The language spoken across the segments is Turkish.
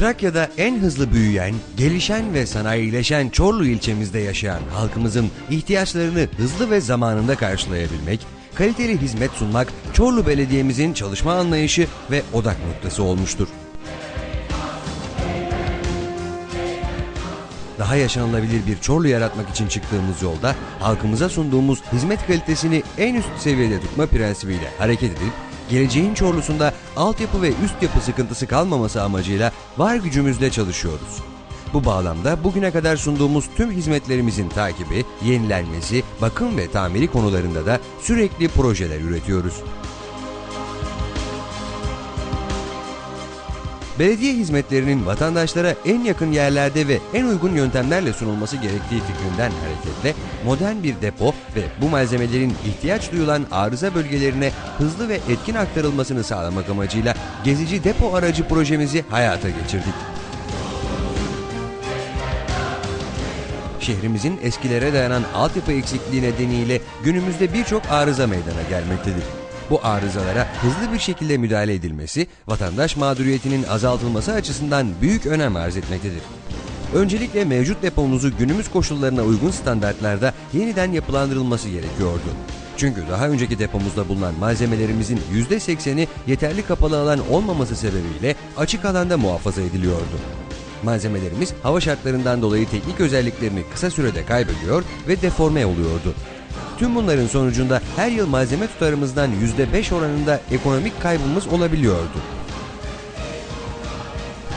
Trakya'da en hızlı büyüyen, gelişen ve sanayileşen Çorlu ilçemizde yaşayan halkımızın ihtiyaçlarını hızlı ve zamanında karşılayabilmek, kaliteli hizmet sunmak Çorlu Belediye'mizin çalışma anlayışı ve odak noktası olmuştur. Daha yaşanılabilir bir Çorlu yaratmak için çıktığımız yolda halkımıza sunduğumuz hizmet kalitesini en üst seviyede tutma prensibiyle hareket edip geleceğin Çorlu'sunda altyapı ve üst yapı sıkıntısı kalmaması amacıyla var gücümüzle çalışıyoruz. Bu bağlamda bugüne kadar sunduğumuz tüm hizmetlerimizin takibi, yenilenmesi, bakım ve tamiri konularında da sürekli projeler üretiyoruz. Belediye hizmetlerinin vatandaşlara en yakın yerlerde ve en uygun yöntemlerle sunulması gerektiği fikrinden hareketle modern bir depo ve bu malzemelerin ihtiyaç duyulan arıza bölgelerine hızlı ve etkin aktarılmasını sağlamak amacıyla gezici depo aracı projemizi hayata geçirdik. Şehrimizin eskilere dayanan altyapı eksikliği nedeniyle günümüzde birçok arıza meydana gelmektedir. Bu arızalara hızlı bir şekilde müdahale edilmesi, vatandaş mağduriyetinin azaltılması açısından büyük önem arz etmektedir. Öncelikle mevcut depomuzu günümüz koşullarına uygun standartlarda yeniden yapılandırılması gerekiyordu. Çünkü daha önceki depomuzda bulunan malzemelerimizin %80'i yeterli kapalı alan olmaması sebebiyle açık alanda muhafaza ediliyordu. Malzemelerimiz hava şartlarından dolayı teknik özelliklerini kısa sürede kaybediyor ve deforme oluyordu. Tüm bunların sonucunda her yıl malzeme tutarımızdan %5 oranında ekonomik kaybımız olabiliyordu.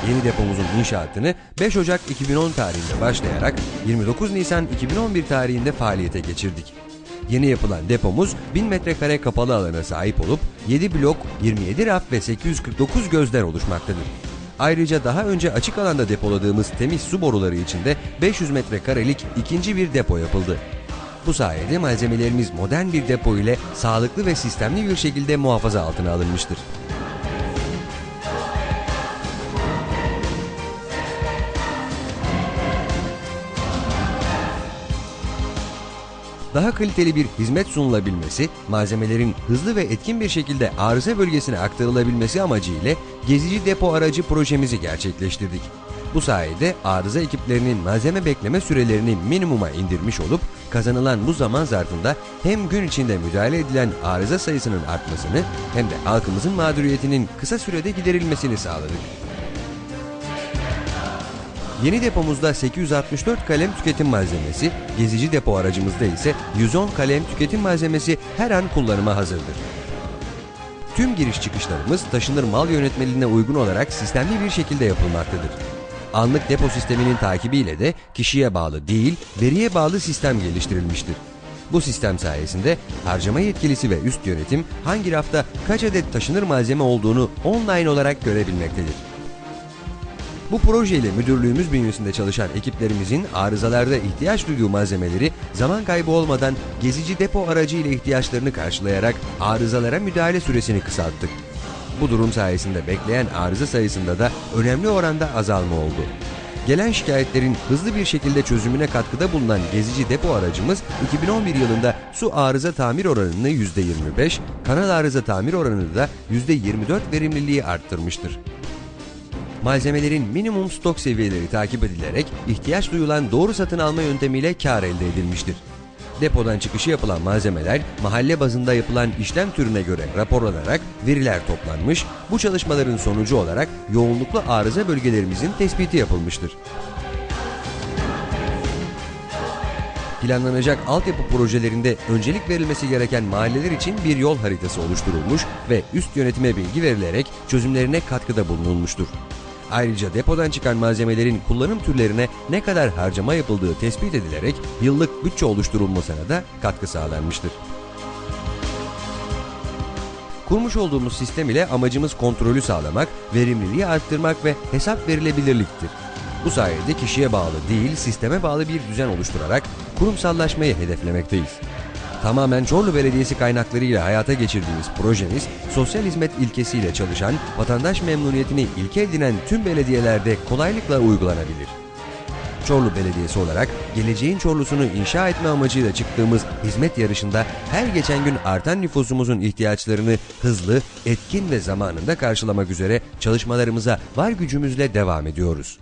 Yeni depomuzun inşaatını 5 Ocak 2010 tarihinde başlayarak 29 Nisan 2011 tarihinde faaliyete geçirdik. Yeni yapılan depomuz 1000 metrekare kapalı alana sahip olup 7 blok, 27 raf ve 849 gözden oluşmaktadır. Ayrıca daha önce açık alanda depoladığımız temiz su boruları için de 500 metrekarelik ikinci bir depo yapıldı. Bu sayede malzemelerimiz modern bir depo ile sağlıklı ve sistemli bir şekilde muhafaza altına alınmıştır. Daha kaliteli bir hizmet sunulabilmesi, malzemelerin hızlı ve etkin bir şekilde arıza bölgesine aktarılabilmesi amacıyla gezici depo aracı projemizi gerçekleştirdik. Bu sayede arıza ekiplerinin malzeme bekleme sürelerini minimuma indirmiş olup kazanılan bu zaman zarfında hem gün içinde müdahale edilen arıza sayısının artmasını hem de halkımızın mağduriyetinin kısa sürede giderilmesini sağladık. Yeni depomuzda 864 kalem tüketim malzemesi, gezici depo aracımızda ise 110 kalem tüketim malzemesi her an kullanıma hazırdır. Tüm giriş çıkışlarımız taşınır mal yönetmeliğine uygun olarak sistemli bir şekilde yapılmaktadır. Anlık depo sisteminin takibiyle de kişiye bağlı değil, veriye bağlı sistem geliştirilmiştir. Bu sistem sayesinde harcama yetkilisi ve üst yönetim hangi rafta kaç adet taşınır malzeme olduğunu online olarak görebilmektedir. Bu projeyle müdürlüğümüz bünyesinde çalışan ekiplerimizin arızalarda ihtiyaç duyduğu malzemeleri zaman kaybı olmadan gezici depo aracı ile ihtiyaçlarını karşılayarak arızalara müdahale süresini kısalttık. Bu durum sayesinde bekleyen arıza sayısında da önemli oranda azalma oldu. Gelen şikayetlerin hızlı bir şekilde çözümüne katkıda bulunan gezici depo aracımız 2011 yılında su arıza tamir oranını %25, kanal arıza tamir oranını da %24 verimliliği arttırmıştır. Malzemelerin minimum stok seviyeleri takip edilerek ihtiyaç duyulan doğru satın alma yöntemiyle kar elde edilmiştir. Depodan çıkışı yapılan malzemeler mahalle bazında yapılan işlem türüne göre raporlanarak veriler toplanmış, bu çalışmaların sonucu olarak yoğunluklu arıza bölgelerimizin tespiti yapılmıştır. Planlanacak altyapı projelerinde öncelik verilmesi gereken mahalleler için bir yol haritası oluşturulmuş ve üst yönetime bilgi verilerek çözümlerine katkıda bulunulmuştur. Ayrıca depodan çıkan malzemelerin kullanım türlerine ne kadar harcama yapıldığı tespit edilerek yıllık bütçe oluşturulmasına da katkı sağlanmıştır. Kurmuş olduğumuz sistem ile amacımız kontrolü sağlamak, verimliliği arttırmak ve hesap verilebilirliktir. Bu sayede kişiye bağlı değil, sisteme bağlı bir düzen oluşturarak kurumsallaşmayı hedeflemekteyiz. Tamamen Çorlu Belediyesi kaynaklarıyla hayata geçirdiğimiz projemiz, sosyal hizmet ilkesiyle çalışan, vatandaş memnuniyetini ilke edinen tüm belediyelerde kolaylıkla uygulanabilir. Çorlu Belediyesi olarak geleceğin Çorlu'sunu inşa etme amacıyla çıktığımız hizmet yarışında her geçen gün artan nüfusumuzun ihtiyaçlarını hızlı, etkin ve zamanında karşılamak üzere çalışmalarımıza var gücümüzle devam ediyoruz.